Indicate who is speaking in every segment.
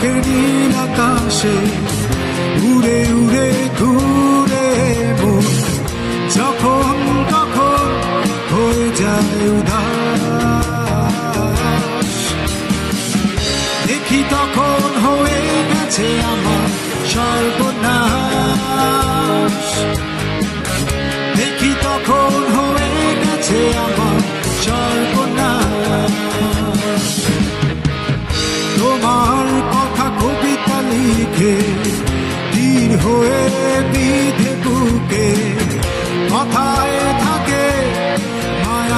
Speaker 1: তোমার চোখের নীল আকাশে উড়ে উড়ে ঘুরে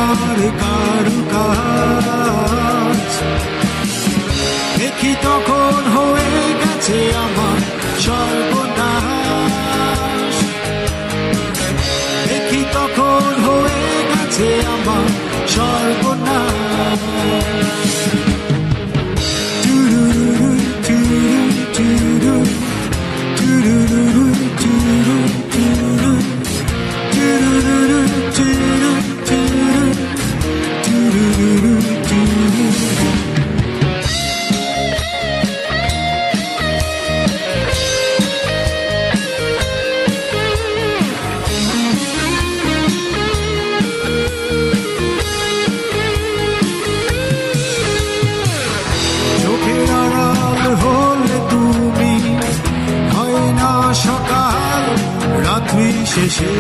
Speaker 1: মায়ার কারুকাজ দেখি তখন হয়ে গেছে আমার শেষে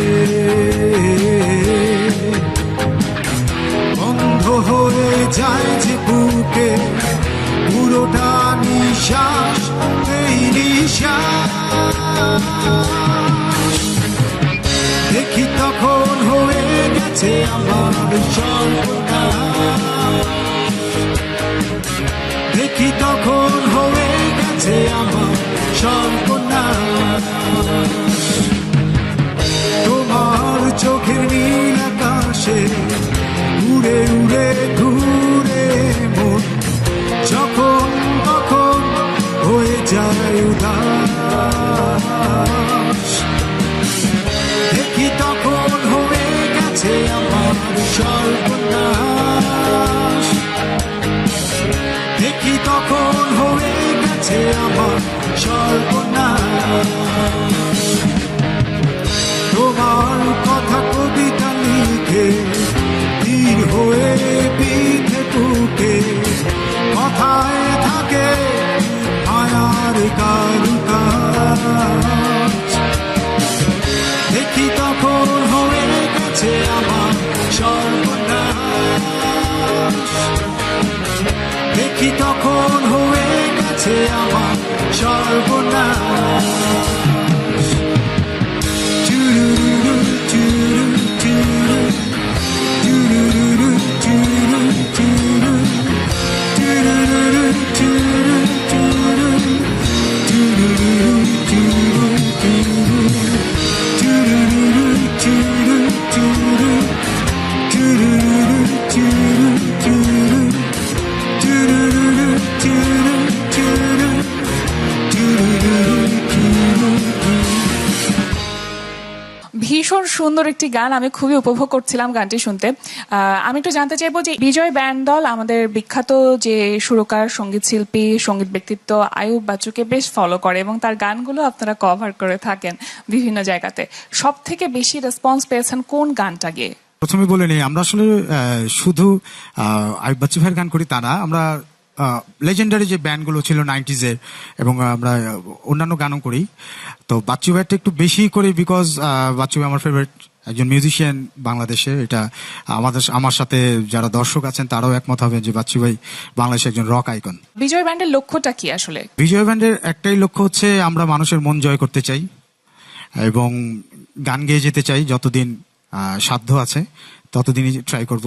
Speaker 1: বন্ধ হয়ে যায় যে বুকে, পুরোটা নিঃশ্বাস, এই নিঃশ্বাস। দেখি তখন হয়ে গেছে আমার সর্বনাশ আকাশে উড়ে উড়ে, ঘুরে মন। যখন, তখন হয়ে যায় উদাস। দেখি তখন হয়ে গেছে আমার সর্বনাশ। দেখি তখন হয়ে গেছে দেখি তখন হয়ে গেছে আমার সর্বনাশ।
Speaker 2: ভীষণ সুন্দর একটি গান আমি খুবই উপভোগ করছিলাম গানটি শুনতে। আমি একটু জানতে চাইব যে বিজয় ব্যান্ড দল, আমাদের বিখ্যাত যে সুরকার, সংগীত শিল্পী, সংগীত ব্যক্তিত্ব আয়ুব বাচ্চুকে বেশ ফলো করে এবং তার গানগুলো আপনারা কভার করে থাকেন বিভিন্ন জায়গাতে। সব থেকে বেশি রেসপন্স পেয়েছেন কোন গানটা গিয়ে?
Speaker 1: প্রথমে বলে নিই, আমরা আসলে শুধু আইব বাচ্চু ভাইয়ের গান করি, তারা, আমরা লেজেন্ডারি যে ব্যান্ডগুলো ছিল নাইনটিজের এবং আমরা অন্যান্য গানও করি। তো বাচ্চু ভাইয়েরটা একটু বেশি করি বিকজ বাচ্চু ভাই আমার ফেভারিট একজন মিউজিশিয়ান বাংলাদেশে। এটা আমাদের আমার সাথে যারা দর্শক আছেন তারাও একমত হবে যে বাচ্চু ভাই বাংলাদেশে একজন রক আইকন
Speaker 2: বিজয় ব্যান্ডের লক্ষ্যটা কি আসলে?
Speaker 1: বিজয় ব্যান্ডের একটাই লক্ষ্য হচ্ছে আমরা মানুষের মন জয় করতে চাই এবং গান গেয়ে যেতে চাই যতদিন সাধ্য আছে ততদিনই ট্রাই করব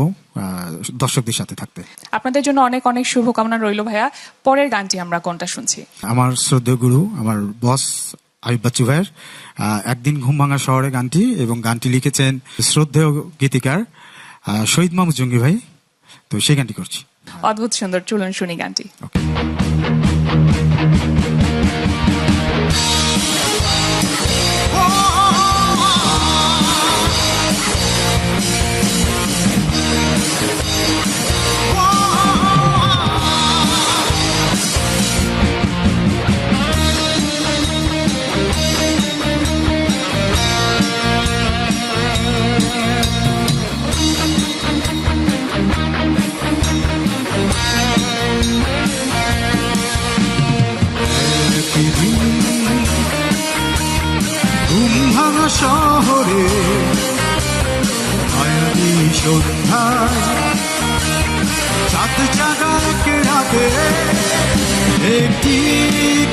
Speaker 1: দর্শকদের সাথে থাকতে।
Speaker 2: আপনাদের জন্য অনেক অনেক শুভকামনা রইল ভাইয়া। পরের গানটি আমরা কোনটা শুনছি?
Speaker 1: আমার শ্রদ্ধেয় গুরু আমার বস আয়ুব বাচ্চু ভাইয়ের একদিন ঘুম ভাঙা শহরে গানটি এবং গানটি লিখেছেন শ্রদ্ধেয় গীতিকার শহীদ মাহমুদ জঙ্গি ভাই। তো সেই গানটি করছি।
Speaker 2: অদ্ভুত সুন্দর চলুন শুনি গানটি
Speaker 1: শহরে মায়াবী সন্ধ্যায় একটি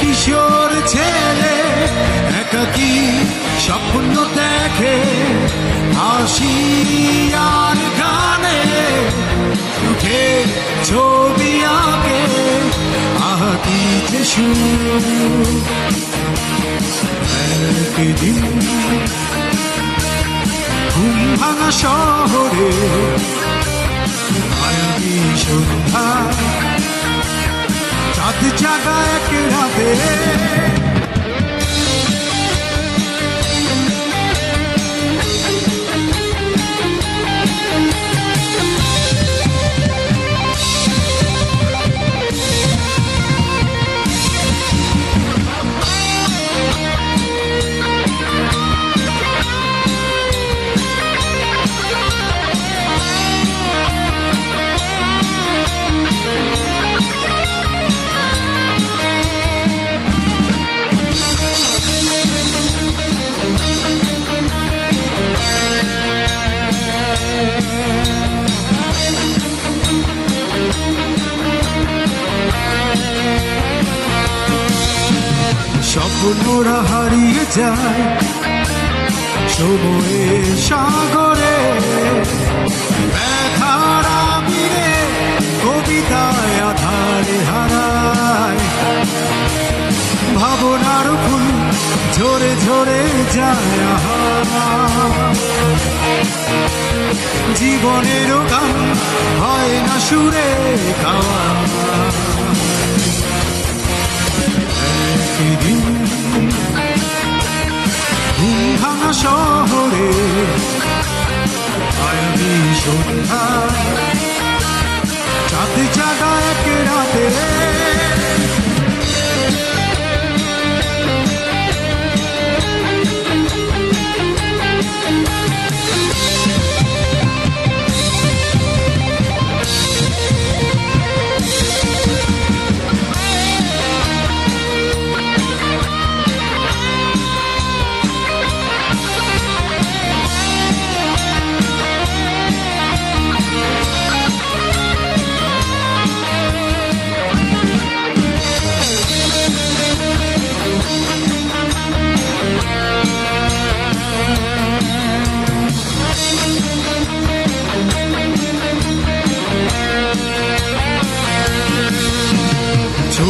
Speaker 1: কিশোর ছেলে একাকি স্বপ্ন দেখে হাসি আর গানে উঠে ছবি আঁকে। আহ, কি যে সুর। ঘুম ভাঙা শহরে মায়াবী সন্ধ্যা চাঁদ জাগা এক রাতে। যায়। সময়ের সাগরে ব্যথার আবিরে কবিতায় আধারে হারায়। ভাবনার ফুল ঝরে ঝরে যায় আহা। জীবনেরও গান হয় না সুরে গাওয়া।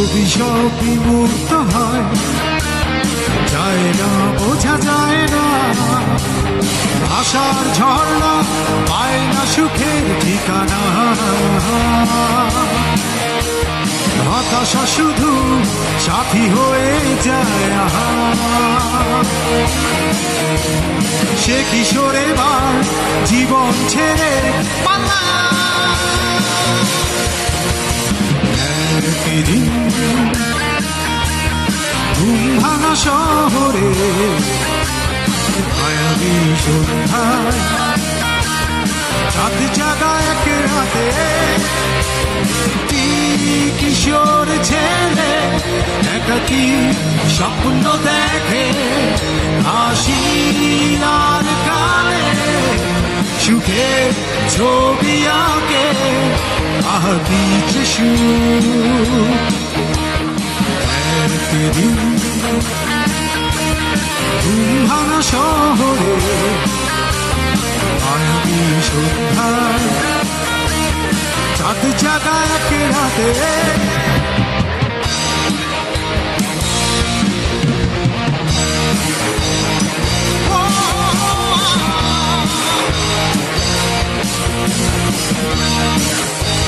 Speaker 1: সব বিমূর্ত হয়, যায় না, বোঝা যায় না। ভাষার ঝর্ণা পায় না সুখের ঠিকানা। হতাশা শুধু সাথী হয়ে যায়। সে কিশোরে বার জীবন ছেড়ে পালা ভাঙা শহরে জাগা রাতে কিশোর ছেলে একাকি স্বপ্ন দেখে আর গানে সুখে ছবি আঁকে ভাবিতে শুরু একদিন ঘুমভাঙা শহরে মায়াবী সন্ধ্যায় চাঁদ জাগা এক রাতে Thank you.